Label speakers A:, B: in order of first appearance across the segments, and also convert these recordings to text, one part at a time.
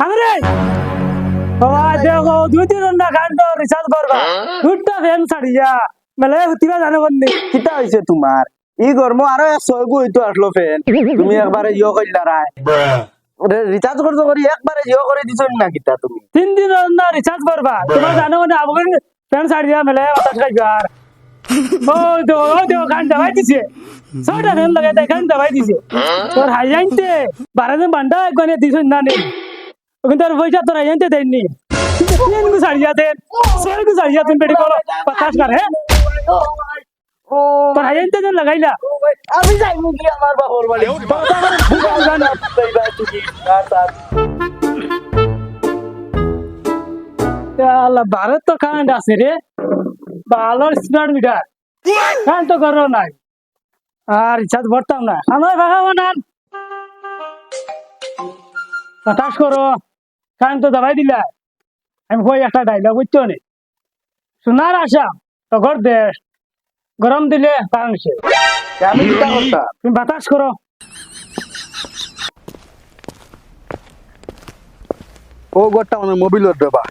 A: খামরে বাবা দেখো দুই তিন ঘণ্টা কারেন্ট রিচার্জ করবা। দুটা ফ্যান ছাড়িয়া। মেলে হুতিবা জানো বন্ধে
B: কিতা হইছে তোমার ই গরম আরও ছয় গু হইতো আসলো তুমি একবারে ইয়ে করলা রায় রিচার্জ করছ করি একবারে করে দিছো না কিতা তুমি?
A: তিন দিন না রিচার্জ করবা তোমার জানো মানে আমাকে ফ্যান ছাড়িয়া মেলে বাতাস খাইবার ও তো ও তো কারেন্ট দাবাই দিছে। ছয়টা ফ্যান লাগাই তাই কারেন্ট দাবাই দিছে। তোর হাই জানতে বারো দিন বান্ডা একবারে দিছ না নে? ওখানে তোর পয়সা তোর হাই জানতে দেননি ফ্যান গু ছাড়িয়া দেন গু দেন বেটি কর হ্যাঁ? তোর জানতে দেন লাগাইলা।
B: আমি যাই মুখি আমার বাবার বাড়ি?
A: আল্লাহ ভারত তো কারেন্ট আছে রে। ভালো স্মার্ট মিটার কারেন্ট তো করো নাই। আর রিচার্জ ভরতাম না। আমার ভাগা বানান। বাতাস করো। কারেন্ট তো দাবাই দিলা। আমি কই একটা ডাইলগ বুঝছ নি সোনার আশা তখন দেশ গরম দিলে
B: আমি কিতা করতাম
A: তুমি বাতাস করো।
B: ও গোটা আমার মোবিলের দেবা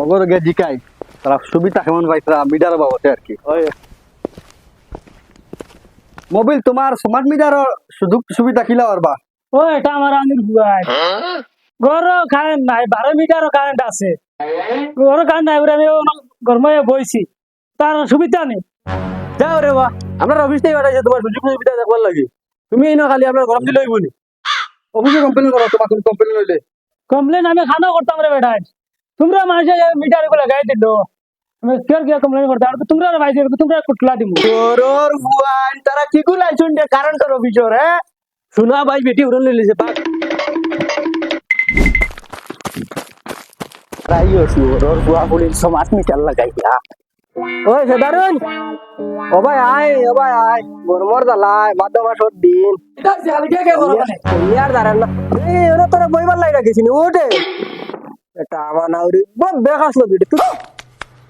B: ওগর গে জিকাই। তারা সুবিধা কেমন পাইতরা মিটার বাবতে আর কি। মোবিল তোমার স্মার্ট মিটারের সুযোগ সুবিধা কিলা পারবা
A: ও এটা আমার আমির বুয়াই গর কারেন্ট নাই বারো মিটারও কারেন্ট আছে। গর কারেন্ট নাই আমি গরমে বইছি। তার সুবিধা নেই।
B: যাও রে বা আমরা অফিস থেকে পাঠাইছে তোমার সুযোগ সুবিধা দেখবার লাগে। তুমি এই না খালি আপনার গরম দিলে হইব নি অফিসে কমপ্লেন করো তোমার কোনো কমপ্লেন হইলে।
A: কমপ্লেন আমি খানা করতাম রে বেটাই তোমরা মানুষে মিটারগুলো গাই দিল। আমি কেউ কেউ কমপ্লেন করতে আর তোমরা ভাই তোমরা কুটলা দিব
B: তোরর ভুয়ান তারা কি লাইছুন কারেন্টের অফিসর হে শোনা ভাই বেটি উড়ন লিলিছে পাক রাইও সুরর ভুয়া বলি সমাজ মিটার লাগাইয়া ওই সেদারুন ও ভাই, আয়, ও ভাই, আয়। গরমর জ্বালায় মাদ্য মাসর দিন। ইয়ার দাঁড়ান না। এই, ওরা তোরা বইবার লাই রাখিস নি ওঠে এটা আমার নাউরি। বড় বেকাস না বিটি তুই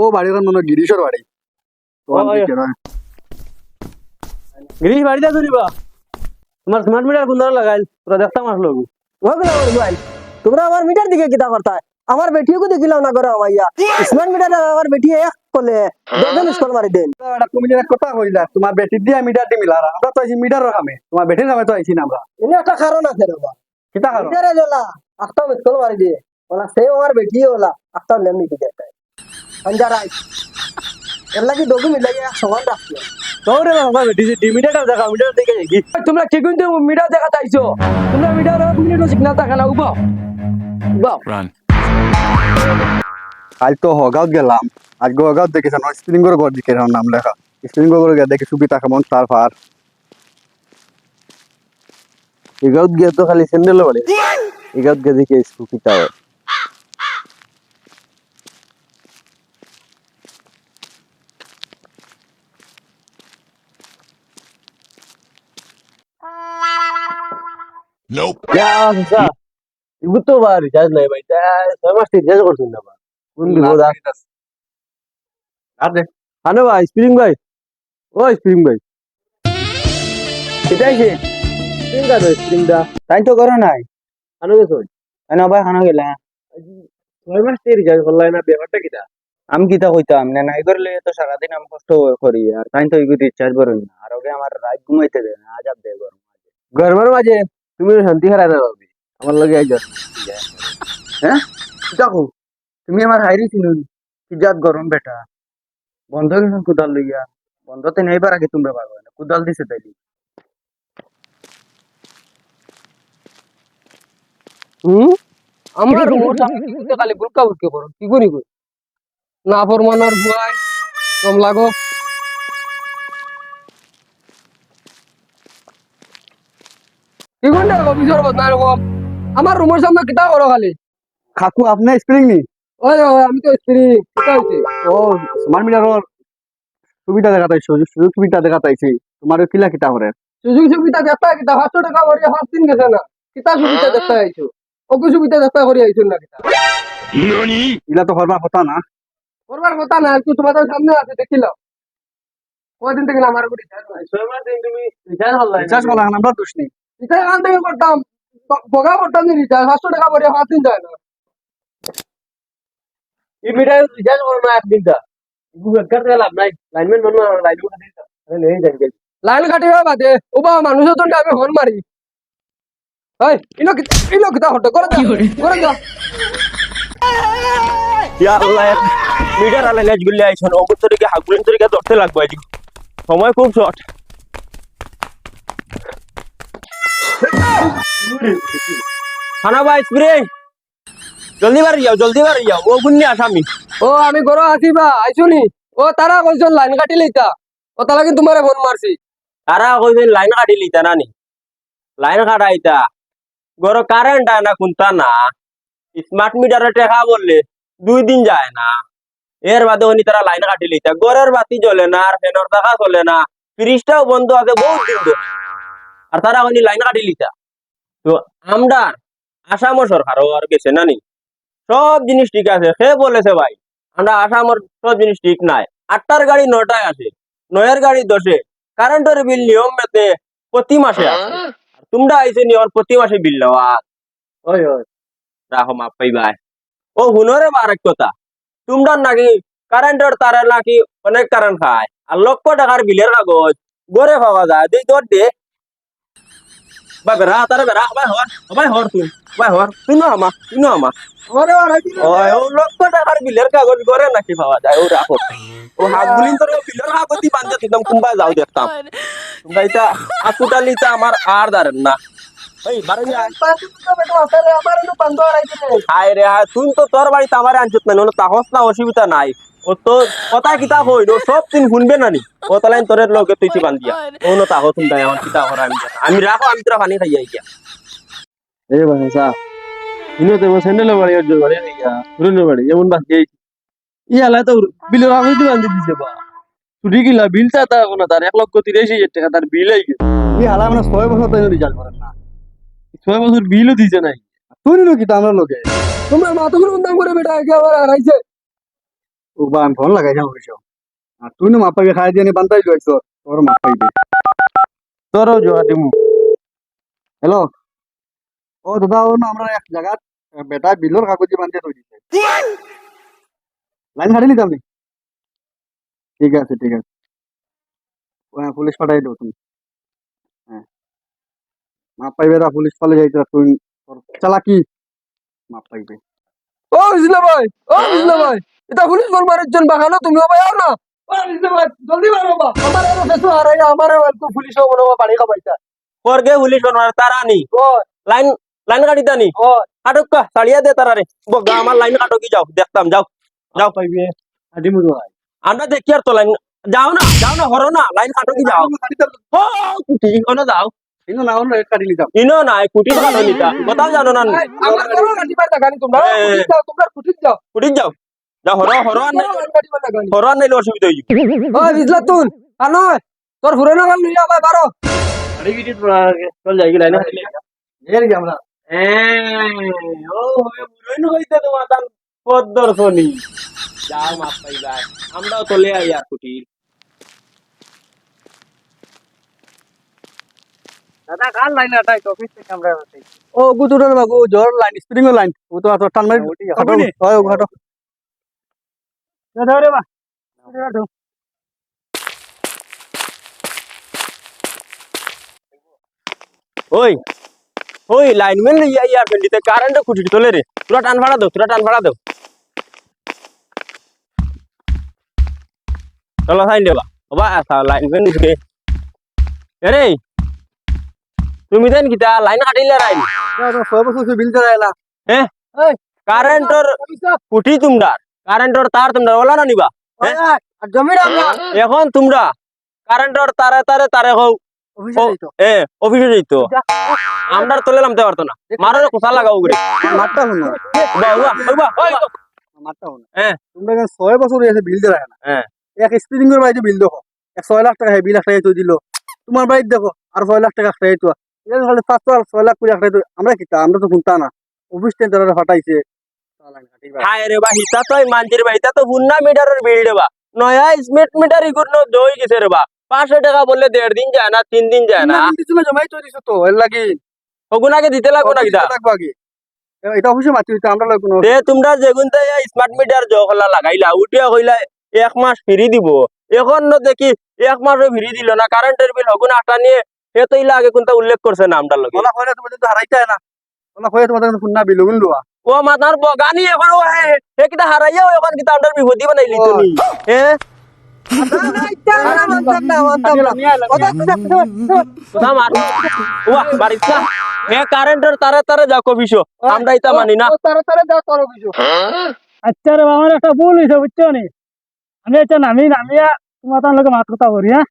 B: ও বাড়ির মনে হয় গিরিশর বাড়ি। গিরিশ বাড়িতে তুলিবা তোমার স্মার্ট মিটার কোন ধরে লাগাইল তোরা দেখতাম আসলো ভাই। তোমরা আমার মিটার দিকে কিতা করতা আমার বেটিও কো দেখিলাম না করে আমাইয়া স্মার্ট মিটার আমার বেটি এক করলে দশজন স্কুল মারি দেন। তুমি যেটা কথা কইলা তোমার বেটি দিয়া মিটার দি মিলারা। আমরা তো আইছি মিটার রাখামে তোমার বেটির নামে তো আইছি না আমরা। এনে একটা কারণ আছে রে বাবা কিতা কারণ মিটারে জলা একটা স্কুল মারি দিয়ে। ওলা সে আমার বেটি ওলা একটা লেমনি দিতে এর লাগি সমান বাবা মিটার দেখা দেখে। কি
C: তোমরা কি কিন্তু মিটার দেখা চাইছো? তোমরা মিটার এক মিনিট সিগন্যাল থাকে না উবাও। উবাও।
D: Run.
B: কাল তো হগাঁত গেলাম। আজ হগাঁত দেখেছি আমার স্প্রিং করে ঘর দিকে নাম লেখা। স্প্রিং করে গিয়ে দেখি সুবিধা কেমন তার ফার এগাউত গিয়ে তো খালি স্যান্ডেল বলে এগাউত গিয়ে দেখি হয়
D: Nope.
B: এটাই সে স্প্রিং দা স্প্রিং দা তাই তো করো নাই গেছো ভাই গেলা ছয় মাস রিচার্জ করলাই না ব্যাপারটা কিটা আমি কিতা কইতাম না নাই করলে তো সারাদিন আমি কষ্ট করি আর তাই তো রিচার্জ না আর ওকে আমার রাত ঘুমাইতে দেয় না আজাব দেয় গরম গরমের মাঝে তুমি শান্তি হারাই না ভাবি আমার লগে আই যাস হ্যাঁ দেখো তুমি আমার হাইরি ছিল কি জাত গরম বেটা। বন্ধ গেছে কুদাল লইয়া বন্ধতে নেইবার আগে তোমরা পারবে না কুদাল দিছে তাই
C: হুম? আমরা খালি বুলকা বুলকে করো কি করি না ফরমানোর ভুয়াই কম লাগো কোনটা অফিসের কথা এরকম আমার রুমের সামনে কিতা করো খালি?
E: কাকু আপনি স্প্রিং নি?
C: ওই ওই আমি তো স্ত্রী কিতা হইছে
E: ও স্মার্ট মিটারের সুবিধা দেখাতাইছো সুযোগ সুবিধা দেখাতাইছি তোমার কিলা কিতা করে
C: সুযোগ সুবিধা দেখতে কিতা পাঁচশো টাকা ভরিয়া পাঁচ দিন গেছে না। কিতা সুবিধা দেখতে আইছো ওকে সুবিধা দেখতে করি আইছো না কিতা।
E: ইলা তো হরবার কথা না?
C: করবার কথা না একটু তোমাদের সামনে আছে দেখিলাম কয়দিন থেকে আমার উপর
E: রিচার্জ করা আমরা দোষ নেই।
C: রিচার্জ এখান থেকে করতাম। বগা করতাম নি রিচার্জ পাঁচশো টাকা ভরিয়া পাঁচ দিন যায় না।
E: এই মিটার রিচার্জ করো না একদিন তা গুগল কার লাভ নাই। লাইনম্যান মানুষ লাইন করে
C: কাটিবা বাদে। ওবা মানুষের জন্য আমি হর্ন মারি। এই কি ইনো কিতা হটে করে দাও করে দাও
F: ইয়া আল্লাহ মিটার আলে লেজ গুলি আইছন অগর তরিকে হাগুলিন তরিকে ধরতে লাগবে সময় খুব শর্ট ভাই স্প্রে জলদি বাড়ি যাও জলদি বাড়ি যাও। ও গুন্নি আসামি।
C: ও আমি ঘরে আছি বা আইছুনি ও তারা কইছ লাইন কাটি লইতা। ও তালা কিন্তু তোমারে ফোন মারছি।
F: তারা কইছেন লাইন কাটি লিতা নানি লাইন কাটাইতা। গর কারেন্ট আয় না কুন্তা না। স্মার্ট মিটারে টেকা বললে দুই দিন যায় না। এর বাদে উনি তারা লাইন কাটি লিতা গরের বাতি জ্বলে না আর ফ্যানের টাকা চলে না। ফ্রিজটাও বন্ধ আছে বহুত দিন আর তারা উনি লাইন কাটি লিতা তো আমদার আসামও সরকার আর গেছে নানি। সব জিনিস ঠিক আছে সে বলেছে ভাই আমরা আসামর সব জিনিস ঠিক নাই। আটটার গাড়ি নটায় আসে নয়ের গাড়ি দশে। কারেন্টের বিল নিয়ম মতে প্রতি মাসে আসে। আর তোমরা আইছে নিয়ম প্রতি মাসে বিল লওয়া
E: ওই ওই।
F: রাখো মাপ পাইবাই ও হুনরে বারেক কথা তোমরা নাকি কারেন্টের তারে নাকি অনেক কারেন্ট খায়। আর লক্ষ টাকার বিলের কাগজ গড়ে পাওয়া যায়। দুই তোর দে বা বেড়া তারে বেড়া ভাই হর ভাই হর তুই ভাই হর তুই না আমা তুই না আমা
C: ওরে ওরে
F: ওই ও টাকার বিলের কাগজ নাকি পাওয়া যায় ও রাখো ও তোর বিলের বান্ধে দিতাম কুম্বা যাও দেখতাম তোমরা এটা আমার আর দাঁড়েন না হায় হায় তুই তো তোর বাড়িতে আমার আনছত না তাহস না অসুবিধা নাই কিতা সব শুনবে না নি। ও তালাইন তোর লগে তুই বান্ধিয়া ও ন তাহ তুমি তাই আমার কিতা করা আমি। আমি
E: তো দিছে তার বিল আই মানে ছয় বছর তাই রিজাল্ট করেন ছয় বিলও দিছে নাই। তুই নো কি আমরা লোকে
C: তোমরা মাথা দাম করে বেটা, একে আবার আইছে
E: ও বা আমি ফোন লাগাই যাও কিছু আর তুই না মাপাকে খাই দিয়ে বান্তাই যাইছ তোর মাপাই দে। তোরও জোড়া দিমু হ্যালো ও দাদা ও না আমরা এক জায়গা বেটা বিলর কাগজে বান্ধে থই লাইন হারিলি তুমি ঠিক আছে ঠিক আছে। হ্যাঁ পুলিশ পাঠাই দাও তুমি হ্যাঁ মাপ পাইবে না পুলিশ পালে যাইতে তুই চালাকি। মাপ পাইবে।
C: ও বুঝলে ভাই ও বুঝলে ভাই। এটা পুলিশ মারার জন্য বাগানো তুমিও ভাই আও না। ও জলদি মারো আমার এর ফেসু আর আমার তো পুলিশ ও বাড়ি খাবাইতা
F: করগে পুলিশ বানার তারা নি। লাইন লাইন কাটি দানি
C: ও
F: কাটক কা সাড়িয়া দে তারা রে। বগা আমার লাইন কাটো যাও দেখতাম যাও। যাও।
E: পাইবে। আদি মুজো
F: আমরা দেখি আর তো লাইন যাও না যাও না হরো না লাইন কাটো কি যাও। ও কুটি কোন যাও।
E: ইনো না অন্য কাটি লিতাম
F: ইনো নাই কুটি তো কাটো নিতা। কথাও জানো না
C: আমার গাড়ি তোমরা তোমরা যাও।
F: কুটি যাও। যাও হরো হরো আর নাই।
C: গাড়ি পার গাড়ি
F: হরো আর নাইলে অসুবিধা হইব
C: ও বুঝলা তুন আনো তোর ফুরে না গাল লইয়া বারো।
E: আরে গিটি চল যাই লাইন এর কি আমরা।
F: ও হবে হইতে তোমার তার পদ্মর শনি যাও মাপ পাই ভাই আমরাও চলে আই কুটি
E: দাদা কাল লাইন আটাই? অফিস থেকে আমরা ও গুতুরার বাবু জোর লাইন স্প্রিং লাইন। ও তো আতো টান মারি। খাটো ওই ও
A: বা
F: ওই ওই লাইনম্যান ইয়া ইয়া ফেন্ডিতে কারেন্ট খুঁটি তোলে রে তোরা টান ভাড়া দাও তোরা টান ভাড়া দাও চলো সাইন দেবা বাবা আসা লাইনম্যান ঢুকে এরে তুমি দেন কিতা লাইন কাটিলে রাইন
E: ছয় বছর বিল না
F: হ্যাঁ কারেন্টর কুটি তোমরা কারেন্টর তার তোমরা ওলা না নিবা?
C: রাখা
F: এখন তোমরা কারেন্টর তারে তারে তারে হও।
E: অফিসে
F: এ অফিসে আমরা তলে নামতে পারতো না। মারো কোথা লাগাও করে
E: মারটা শুনো
F: বাহ, বাহ, বাহ, বাহ, বাহ।
E: মারটা শুনো
F: হ্যাঁ।
E: তোমরা ছয় বছর হয়েছে বিল দেওয়া না।
F: হ্যাঁ।
E: এক স্পিডিং এর বাড়িতে বিল দেখো। এক ছয় লাখ টাকা বিল একটা তো দিল। তোমার বাড়িতে দেখো আর ছয় লাখ টাকা একটা তো পাঁচশো আর ছয় লাখ একটা তো আমরা কিতা আমরা তো শুনতা না। অফিস টেন তারা ফাটাইছে।
F: হায় রে বা হিতা তো মানজির বা হিতা তো হুন্না মিটারের বিল দেবা নয়া স্মার্ট মিটার ইগুর ন দই গেছে রে বা। পাঁচশো টাকা বললে দেড় দিন যায় না তিন দিন যায় না।
E: জমাই তো দিছো তো এর লাগি।
F: দিতে লাগবো না কিতা
E: লাগবো আগে। এ- এটা অফিসে মাতি হইতে আমরা লাগবো না।
F: তে তোমরা যেগুন স্মার্ট মিটার জখলা লাগাইলা উঠিয়া কইলা এক মাস ফ্রি দিব। এখন ন দেখি এক মাসও ফ্রি দিল না। কারেন্টের বিল হগুন আটা নিয়ে সে তো ইলা আগে কোনটা উল্লেখ করছে নামটার লগে।
E: ওলা কইলে তুমি তো হারাইতে না। ওলা কইলে তোমাদের শুননা বিলগুন লোয়া
F: ও মাথার বগানি এখন ও হে কিটা হারাইয়া এখন কিটা আন্ডার বিপদি বানাইলি
E: ও।
F: তুমি হে? কারেন্টের তারে তারে যা কবিছো আমরা ইতা মানি
A: আচ্ছা রে আমার একটা নি? আমি এটা নামি নামিয়া তোমার তার লোকে মাত কথা করি হ্যাঁ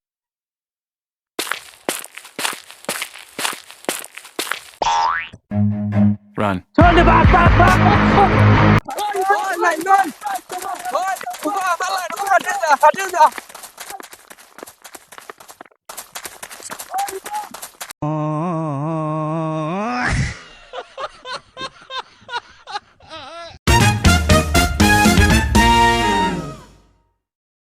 G: Run.
A: Turn the back, back, back. Run, run, run.